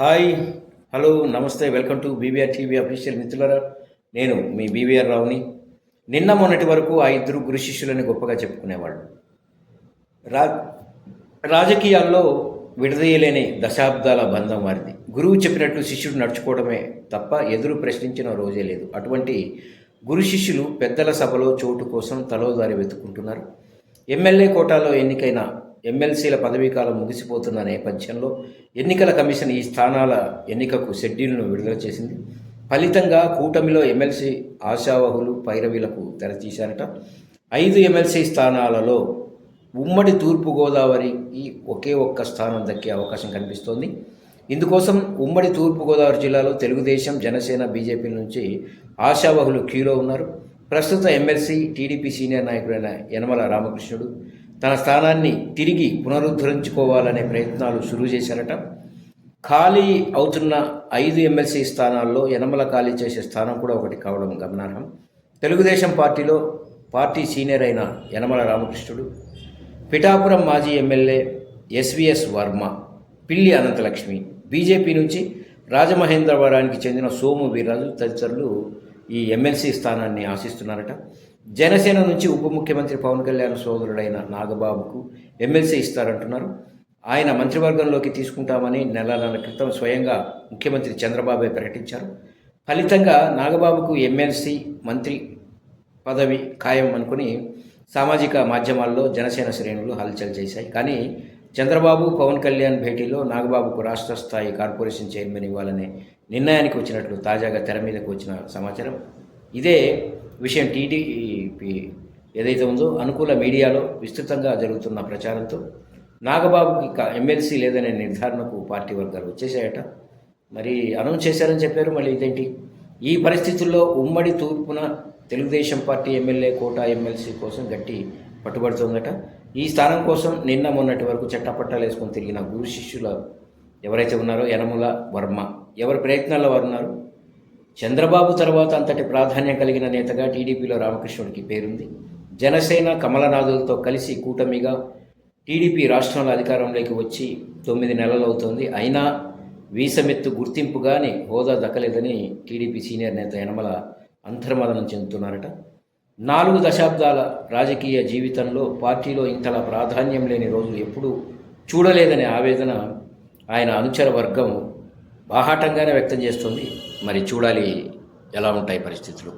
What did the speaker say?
Hi hello నమస్తే welcome to BBR TV official మిత్రులరా. నేను మీ బీబీఆర్ రావుని. నిన్న మొన్నటి వరకు ఆ ఇద్దరు గురు శిష్యులని గొప్పగా చెప్పుకునేవాళ్ళు. రా రాజకీయాల్లో విడదీయలేని దశాబ్దాల బంధం వారిది. గురువు చెప్పినట్టు శిష్యుడు నడుచుకోవడమే తప్ప ఎదురు ప్రశ్నించిన రోజే లేదు. అటువంటి గురు శిష్యులు పెద్దల సభలో చోటు కోసం తలోదారి వెతుక్కుంటున్నారు. ఎమ్మెల్యే కోటాలో ఎన్నికైన ఎమ్మెల్సీల పదవీకాలం ముగిసిపోతున్న నేపథ్యంలో ఎన్నికల కమిషన్ ఈ స్థానాల ఎన్నికకు షెడ్యూల్ను విడుదల చేసింది. ఫలితంగా కూటమిలో ఎమ్మెల్సీ ఆశావహులు పైరవీలకు తెరతీశారట ఐదు ఎమ్మెల్సీ స్థానాలలో ఉమ్మడి తూర్పుగోదావరికి ఒకే ఒక్క స్థానం దక్కే అవకాశం కనిపిస్తోంది. ఇందుకోసం ఉమ్మడి తూర్పుగోదావరి జిల్లాలో తెలుగుదేశం జనసేన బీజేపీ నుంచి ఆశావహులు క్యూలో ఉన్నారు. ప్రస్తుత ఎమ్మెల్సీ టీడీపీ సీనియర్ నాయకుడైన యనమల రామకృష్ణుడు తన స్థానాన్ని తిరిగి పునరుద్ధరించుకోవాలనే ప్రయత్నాలు షురూ చేశారట. ఖాళీ అవుతున్న ఐదు ఎమ్మెల్సీ స్థానాల్లో యనమల ఖాళీ చేసే స్థానం కూడా ఒకటి కావడం గమనార్హం. తెలుగుదేశం పార్టీలో పార్టీ సీనియర్ అయిన యనమల రామకృష్ణుడు పిఠాపురం మాజీ ఎమ్మెల్యే ఎస్విఎస్ వర్మ పిల్లి అనంతలక్ష్మి బీజేపీ నుంచి రాజమహేంద్రవరానికి చెందిన సోము వీర్రాజు తదితరులు ఈ ఎమ్మెల్సీ స్థానాన్ని ఆశిస్తున్నారట. జనసేన నుంచి ఉప ముఖ్యమంత్రి పవన్ కళ్యాణ్ సోదరుడైన నాగబాబుకు ఎమ్మెల్సీ ఇస్తారంటున్నారు. ఆయన మంత్రివర్గంలోకి తీసుకుంటామని నెల నెలల క్రితం స్వయంగా ముఖ్యమంత్రి చంద్రబాబే ప్రకటించారు. ఫలితంగా నాగబాబుకు ఎమ్మెల్సీ మంత్రి పదవి ఖాయం అనుకుని సామాజిక మాధ్యమాల్లో జనసేన శ్రేణులు హల్చల్ చేశాయి. కానీ చంద్రబాబు పవన్ కళ్యాణ్ భేటీలో నాగబాబుకు రాష్ట్ర స్థాయి కార్పొరేషన్ చైర్మన్ ఇవ్వాలనే నిర్ణయానికి వచ్చినట్లు తాజాగా తెర మీదకు వచ్చిన సమాచారం. ఇదే విషయం టీడీపీ ఏదైతే ఉందో అనుకూల మీడియాలో విస్తృతంగా జరుగుతున్న ప్రచారంతో నాగబాబుకి ఎమ్మెల్సీ లేదనే నిర్ధారణకు పార్టీ వర్గాలు వచ్చేసాయట మరి అనౌన్స్ చేశారని చెప్పారు. మళ్ళీ ఇదేంటి? ఈ పరిస్థితుల్లో ఉమ్మడి తూర్పున Telugudesam party MLA quota MLC కోసం గట్టి పట్టుబడుతోందట. ఈ స్థానం కోసం నిన్న మొన్నటి వరకు చట్టపట్టాలు వేసుకొని తిరిగిన గురు శిష్యుల ఎవరైతే ఉన్నారో యనముల వర్మ ఎవరి ప్రయత్నాల్లో వారు ఉన్నారు? చంద్రబాబు తర్వాత అంతటి ప్రాధాన్యం కలిగిన నేతగా టీడీపీలో రామకృష్ణుడికి పేరుంది. జనసేన కమలనాథులతో కలిసి కూటమిగా టీడీపీ రాష్ట్రంలో అధికారంలోకి వచ్చి తొమ్మిది నెలలు అవుతోంది. అయినా వీసమెత్తు గుర్తింపుగానే హోదా దక్కలేదని టీడీపీ సీనియర్ నేత యనమల అంతర్మదనం చెందుతున్నారట. నాలుగు దశాబ్దాల రాజకీయ జీవితంలో పార్టీలో ఇంతలా ప్రాధాన్యం లేని రోజులు ఎప్పుడూ చూడలేదనే ఆవేదన ఆయన అనుచర వర్గం బాహాటంగానే వ్యక్తం చేస్తుంది. మరి చూడాలి ఎలా ఉంటాయి పరిస్థితులు.